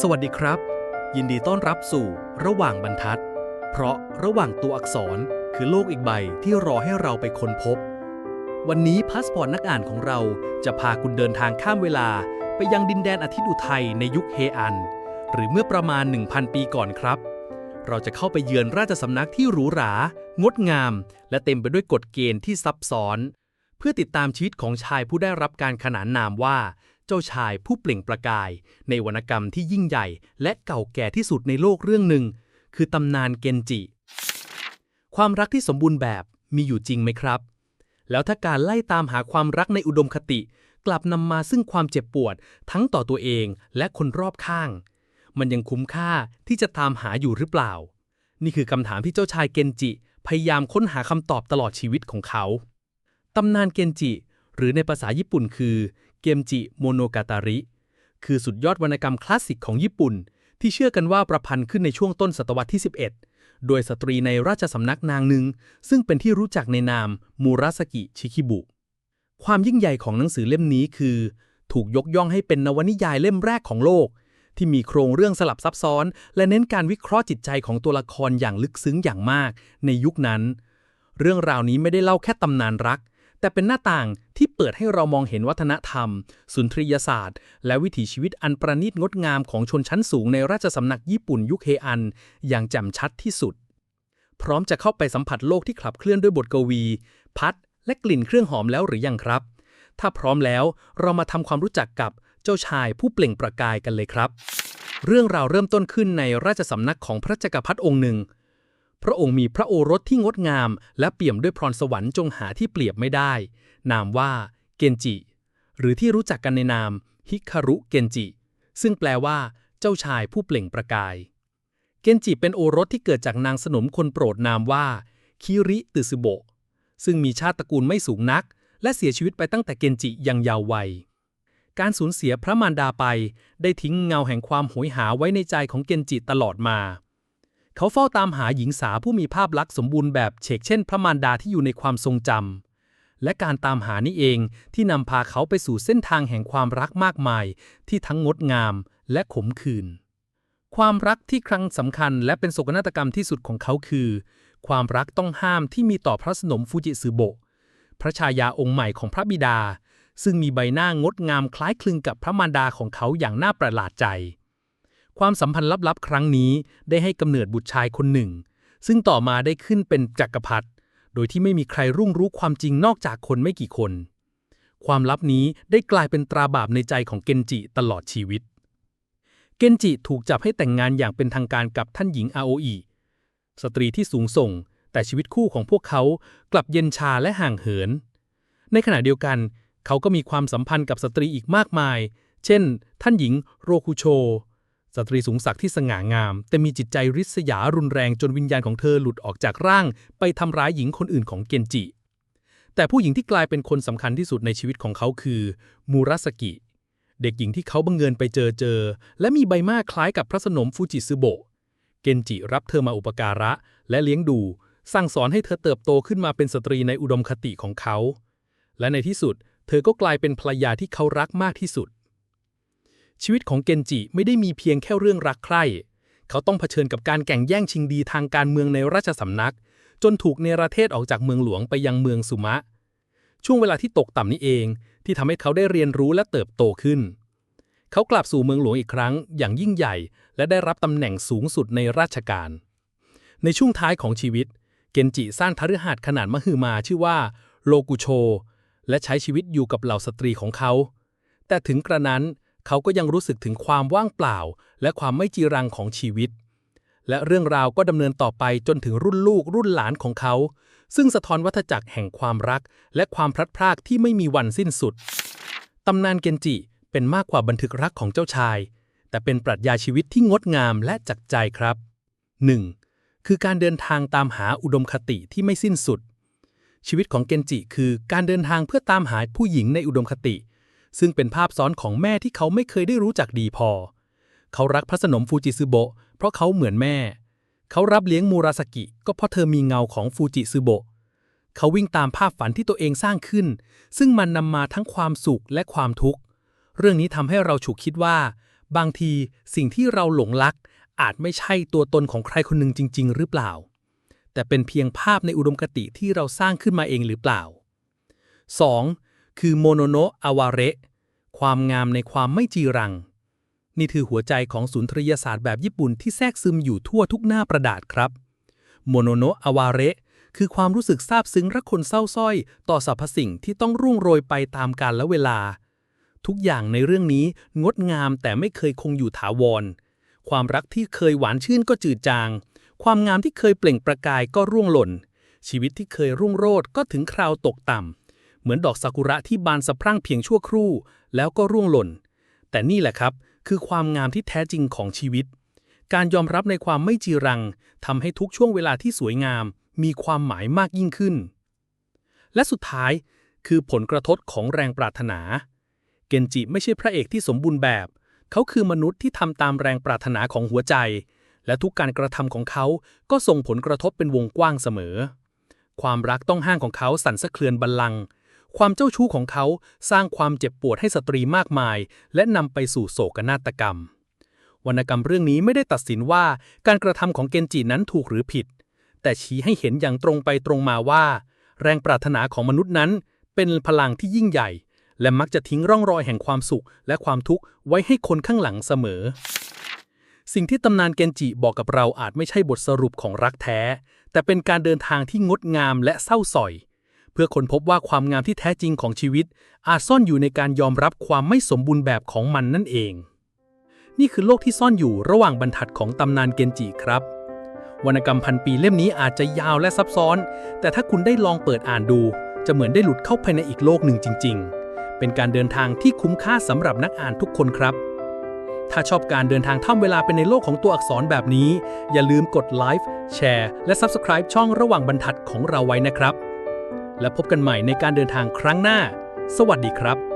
สวัสดีครับ ยินดีต้อนรับสู่ระหว่างบรรทัด เพราะระหว่างตัวอักษรคือโลกอีกใบที่รอให้เราไปค้นพบ วันนี้พาสปอร์ตนักอ่านของเราจะพาคุณเดินทางข้ามเวลา ไปยังดินแดนอาทิตย์อุทัยในยุคเฮอัน หรือเมื่อประมาณ 1,000 ปีก่อนครับ เราจะเข้าไปเยือนราชสำนักที่หรูหรา งดงาม และเต็มไปด้วยกฎเกณฑ์ที่ซับซ้อน เพื่อติดตามชีวิตของชายผู้ได้รับการขนานนามว่า เจ้าชายผู้เปล่งประกาย ในวรรณกรรมที่ยิ่งใหญ่และเก่าแก่ที่สุดในโลกเรื่องหนึ่ง คือตำนานเกนจิ ความรักที่สมบูรณ์แบบมีอยู่จริงไหมครับ แล้วถ้าการไล่ตามหาความรักในอุดมคติ กลับนำมาซึ่งความเจ็บปวด ทั้งต่อตัวเองและคนรอบข้าง มันยังคุ้มค่าที่จะตามหาอยู่หรือเปล่า นี่คือคำถามที่เจ้าชายเกนจิ พยายามค้นหาคำตอบตลอดชีวิตของเขาตำนานเกนจิ หรือในภาษาญี่ปุ่นคือ เกมจิโมโนกาตาริ คือสุดยอดวรรณกรรมคลาสสิกของญี่ปุ่น ที่เชื่อกันว่าประพันธ์ขึ้นในช่วงต้นศตวรรษที่ 11 โดยสตรีในราชสำนักนางหนึ่ง ซึ่งเป็นที่รู้จักในนามมูราสกิชิคิบุ ความยิ่งใหญ่ของหนังสือเล่มนี้คือ ถูกยกย่องให้เป็นนวนิยายเล่มแรกของโลก ที่มีโครงเรื่องสลับซับซ้อน และเน้นการวิเคราะห์จิตใจของตัวละครอย่างลึกซึ้งอย่างมาก ในยุคนั้น เรื่องราวนี้ไม่ได้เล่าแค่ตำนานรัก แต่เป็นหน้าต่างที่เปิดให้เรามองเห็นวัฒนธรรม สุนทรียศาสตร์ และวิถีชีวิตอันประณีตงดงามของชนชั้นสูงในราชสำนักญี่ปุ่นยุคเฮอัน อย่างแจ่มชัดที่สุด พร้อมจะเข้าไปสัมผัสโลกที่ขับเคลื่อนด้วยบทกวี พัด และกลิ่นเครื่องหอมแล้วหรือยังครับ ถ้าพร้อมแล้วเรามาทำความรู้จักกับเจ้าชายผู้เปล่งประกายกันเลยครับ เรื่องราวเริ่มต้นขึ้นในราชสำนักของพระจักรพรรดิองค์หนึ่ง พระองค์มีพระโอรสที่งดงาม และเปี่ยมด้วยพรสวรรค์จงหาที่เปรียบไม่ได้ นามว่า เกนจิ หรือที่รู้จักกันในนาม ฮิคารุเกนจิ ซึ่งแปลว่า เจ้าชายผู้เปล่งประกาย เกนจิเป็นโอรสที่เกิดจากนางสนมคนโปรดนามว่า คิริตึซึโบะ ซึ่งมีชาติตระกูลไม่สูงนัก และเสียชีวิตไปตั้งแต่เกนจิยังเยาว์วัยการสูญเสียพระมารดาไป ได้ทิ้งเงาแห่งความโหยหาไว้ในใจของเกนจิตลอดมา เขาเฝ้าตามหาหญิงสาวผู้มีภาพลักษณ์สมบูรณ์แบบเฉกเช่น พระมารดาที่อยู่ในความทรงจำ และการตามหานี่เองที่นำพาเขาไปสู่เส้นทางแห่งความรักมากมาย ที่ทั้งงดงามและขมขื่น ความรักที่ครั้งสำคัญและเป็นโศกนาฏกรรมที่สุดของเขาคือ ความรักต้องห้ามที่มีต่อพระสนมฟูจิซึโบะ พระชายาองค์ใหม่ของพระบิดา ซึ่งมีใบหน้างดงามคล้ายคลึงกับพระมารดาของเขาอย่างน่าประหลาดใจ ความสัมพันธ์ลับๆ ครั้งนี้ได้ให้กำเนิดบุตรชายคนหนึ่ง ซึ่งต่อมาได้ขึ้นเป็นจักรพรรดิโดยที่ไม่มีใครรุ่งรู้ความจริงนอกจากคนไม่กี่คน ความลับนี้ได้กลายเป็นตราบาปในใจของเกนจิตลอดชีวิต เกนจิถูกจับให้แต่งงานอย่างเป็นทางการกับท่านหญิงอาโออิสตรีที่สูงส่ง แต่ชีวิตคู่ของพวกเขากลับเย็นชาและห่างเหิน ในขณะเดียวกัน เขาก็มีความสัมพันธ์กับสตรีอีกมากมาย เช่น ท่านหญิงโรคุโช สตรีสูงศักดิ์ที่สง่างาม แต่มีจิตใจริษยารุนแรงจนวิญญาณของเธอหลุดออกจากร่าง ไปทำร้ายหญิงคนอื่นของเกนจิ แต่ผู้หญิงที่กลายเป็นคนสำคัญที่สุดในชีวิตของเขาคือ มูราสกิ เด็กหญิงที่เขาบังเอิญไปเจอเจอ และมีใบหน้าคล้ายกับพระสนมฟูจิซึโบะเกนจิรับเธอมาอุปการะ และเลี้ยงดู สั่งสอนให้เธอเติบโตขึ้นมาเป็นสตรีในอุดมคติของเขา และในที่สุด เธอก็กลายเป็นภรรยาที่เขารักมากที่สุด ชีวิตของเกนจิไม่ได้มีเพียงแค่เรื่องรักใคร่ เขาต้องเผชิญกับการแข่งแย่งชิงดีทางการเมืองในราชสำนัก จนถูกเนรเทศออกจากเมืองหลวงไปยังเมืองสุมะ ช่วงเวลาที่ตกต่ำนี้เอง ที่ทำให้เขาได้เรียนรู้และเติบโตขึ้น เขากลับสู่เมืองหลวงอีกครั้ง อย่างยิ่งใหญ่ และได้รับตำแหน่งสูงสุดในราชการ ในช่วงท้ายของชีวิต เกนจิสร้างทฤหัสถ์ขนาดมหึมาชื่อว่าโลกุโช และใช้ชีวิตอยู่กับเหล่าสตรีของเขา แต่ถึงกระนั้น เขาก็ยังรู้สึกถึงความว่างเปล่า และความไม่จีรังของชีวิต และเรื่องราวก็ดำเนินต่อไปจนถึงรุ่นลูกรุ่นหลานของเขา ซึ่งสะท้อนวัฏจักรแห่งความรัก และความพลัดพรากที่ไม่มีวันสิ้นสุดตำนานเกนจิเป็นมากกว่าบันทึกรักของเจ้าชาย แต่เป็นปรัชญาชีวิตที่งดงามและจักใจครับ 1. คือการเดินทางตามหาอุดมคติที่ไม่สิ้นสุด ชีวิตของเกนจิคือการเดินทางเพื่อตามหาผู้หญิงในอุดมคติ ซึ่งเป็นภาพซ้อนของแม่ที่เขาไม่เคยได้รู้จักดีพอ เขารักพระสนมฟูจิซึโบะเพราะเขาเหมือนแม่ เขารับเลี้ยงมูราสกิ ก็เพราะเธอมีเงาของฟูจิซึโบะเขาวิ่งตามภาพฝันที่ตัวเองสร้างขึ้น ซึ่งมันนำมาทั้งความสุขและความทุกข์ เรื่องนี้ทำให้เราฉุกคิดว่า บางทีสิ่งที่เราหลงรัก อาจไม่ใช่ตัวตนของใครคนหนึ่งจริง ๆ หรือเปล่า แต่เป็นเพียงภาพในอุดมคติที่เราสร้างขึ้นมาเองหรือเปล่า 2. คือโมโนโนะอาวาเระความงามในความไม่จีรัง นี่คือหัวใจของสุนทรียศาสตร์แบบญี่ปุ่นที่แทรกซึมอยู่ทั่วทุกหน้าประดาษครับโมโนโนะอาวาเระคือความรู้สึกซาบซึ้งรักคนเศร้าสร้อย ต่อสรรพสิ่งที่ต้องรุ่งโรยไปตามกาลและเวลา ทุกอย่างในเรื่องนี้งดงามแต่ไม่เคยคงอยู่ถาวร ความรักที่เคยหวานชื่นก็จืดจาง ความงามที่เคยเปล่งประกายก็ร่วงหล่น ชีวิตที่เคยรุ่งโรจน์ก็ถึงคราวตกต่ำ เหมือนดอกซากุระที่บานสะพรั่งเพียงชั่วครู่ แล้วก็ร่วงหล่น แต่นี่แหละครับ คือความงามที่แท้จริงของชีวิต การยอมรับในความไม่จีรังทำให้ทุกช่วงเวลาที่สวยงาม มีความหมายมากยิ่งขึ้น และสุดท้ายคือผลกระทบของแรงปรารถนา เกนจิไม่ใช่พระเอกที่สมบูรณ์แบบ เขาคือมนุษย์ที่ทำตามแรงปรารถนาของหัวใจ และทุกการกระทำของเขาก็ส่งผลกระทบเป็นวงกว้างเสมอ ความรักต้องห้างของเขาสั่นสะเทือนบัลลังก์ ความเจ้าชู้ของเขาสร้างความเจ็บปวดให้สตรีมากมาย และนำไปสู่โศกนาฏกรรม วรรณกรรมเรื่องนี้ไม่ได้ตัดสินว่าการกระทำของเกนจินั้นถูกหรือผิด แต่ชี้ให้เห็นอย่างตรงไปตรงมาว่า แรงปรารถนาของมนุษย์นั้น เป็นพลังที่ยิ่งใหญ่ และมักจะทิ้งร่องรอยแห่งความสุขและความทุกข์ไว้ให้คนข้างหลังเสมอ สิ่งที่ตำนานเกนจิบอกกับเราอาจไม่ใช่บทสรุปของรักแท้ แต่เป็นการเดินทางที่งดงามและเศร้าสอย เพื่อค้นพบว่าความงามที่แท้จริงของชีวิต อาจซ่อนอยู่ในการยอมรับความไม่สมบูรณ์แบบของมันนั่นเอง นี่คือโลกที่ซ่อนอยู่ระหว่างบรรทัดของตำนานเกนจิครับ วรรณกรรมพันปีเล่มนี้อาจจะยาวและซับซ้อน แต่ถ้าคุณได้ลองเปิดอ่านดู จะเหมือนได้หลุดเข้าไปในอีกโลกหนึ่งจริง ๆ เป็นการเดินทางที่คุ้มค่าสำหรับนักอ่านทุกคนครับถ้าชอบการเดินทางท่ามเวลาเป็นในโลกของตัวอักษรแบบนี้ อย่าลืมกดไลค์แชร์ และ Subscribe ช่องระหว่างบรรทัดของเราไว้นะครับ และพบกันใหม่ในการเดินทางครั้งหน้า สวัสดีครับ